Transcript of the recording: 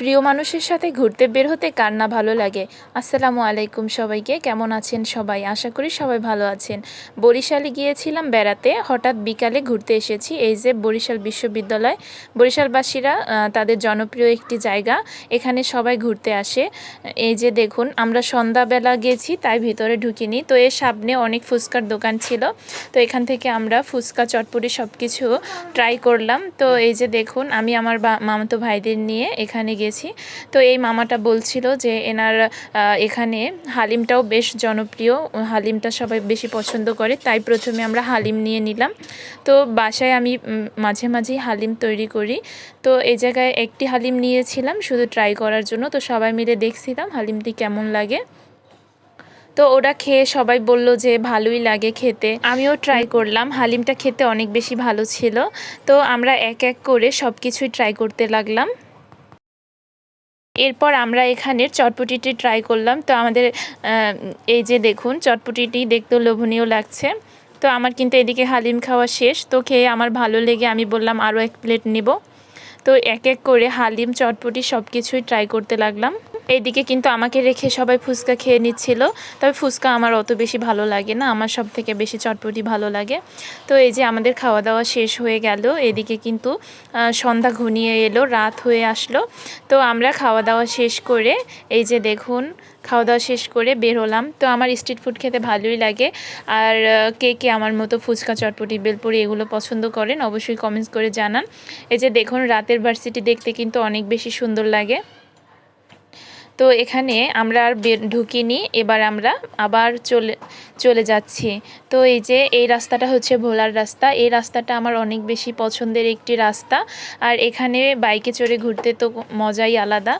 প্রিয় মানুষের সাথে ঘুরতে বের হতে কার না ভালো লাগে? আসসালামু আলাইকুম সবাইকে, কেমন আছেন সবাই? আশা করি সবাই ভালো আছেন। বরিশালে গিয়েছিলাম বেড়াতে, হঠাৎ বিকালে ঘুরতে এসেছি। এই যে বরিশাল বিশ্ববিদ্যালয়, বরিশালবাসীরা তাদের জনপ্রিয় একটি জায়গা, এখানে সবাই ঘুরতে আসে। এই যে দেখুন, আমরা সন্ধ্যাবেলা গেছি, তাই ভিতরে ঢুকিনি। তো এর সামনে অনেক ফুচকার দোকান ছিল। তো এখান থেকে আমরা ফুচকা, চটপটি সব কিছু ট্রাই করলাম। তো এই যে দেখুন, আমি আমার মামাতো ভাইদের নিয়ে এখানে গেছি তো এই মামাটা বলছিল যে এনার এখানে হালিমটাও বেশ জনপ্রিয়। হালিমটা সবাই বেশি পছন্দ করে, তাই প্রথমে আমরা হালিম নিয়ে নিলাম। তো বাসায় আমি মাঝে মাঝেই হালিম তৈরি করি। তো এই জায়গায় একটি হালিম নিয়েছিলাম, শুধু ট্রাই করার জন্য। তো সবাই মিলে দেখছিলাম হালিমটি কেমন লাগে। তো ওরা খেয়ে সবাই বলল যে ভালোই লাগে খেতে। আমিও ট্রাই করলাম, হালিমটা খেতে অনেক বেশি ভালো ছিল। তো আমরা এক এক করে সব কিছুই ট্রাই করতে লাগলাম। এরপর আমরা এখানের চটপটিটি ট্রাই করলাম। তো আমাদের এই যে দেখুন, চটপটিটি দেখতেও লোভনীয় লাগছে। তো আমার কিন্তু এদিকে হালিম খাওয়া শেষ। তো খেয়ে আমার ভালো লেগে আমি বললাম আরও এক প্লেট নেব। তো এক এক করে হালিম, চটপটি সব কিছুই ট্রাই করতে লাগলাম। এইদিকে কিন্তু আমাকে রেখে সবাই ফুচকা খেয়ে নিচ্ছিল। তবে ফুচকা আমার অত বেশি ভালো লাগে না, আমার সব থেকে বেশি চটপটি ভালো লাগে। তো এই যে আমাদের খাওয়া দাওয়া শেষ হয়ে গেল, এদিকে কিন্তু সন্ধ্যা ঘনিয়ে এলো, রাত হয়ে আসলো। তো আমরা খাওয়া দাওয়া শেষ করে, এই যে দেখুন খাওয়া দাওয়া শেষ করে বের হলাম। তো আমার স্ট্রিট ফুড খেতে ভালোই লাগে। আর কে কে আমার মতো ফুচকা, চটপটি, বেলপুরি এগুলো পছন্দ করেন, অবশ্যই কমেন্টস করে জানান। এই যে দেখুন, রাতের ভার্সিটি দেখতে কিন্তু অনেক বেশি সুন্দর লাগে। তো এখানে আমরা আর ঢুকিনি, এবার আমরা আবার চলে চলে যাচ্ছি। তো এই যে এই রাস্তাটা হচ্ছে ভোলার রাস্তা, এই রাস্তাটা আমার অনেক বেশি পছন্দের একটি রাস্তা। আর এখানে বাইকে চড়ে ঘুরতে তো মজাই আলাদা।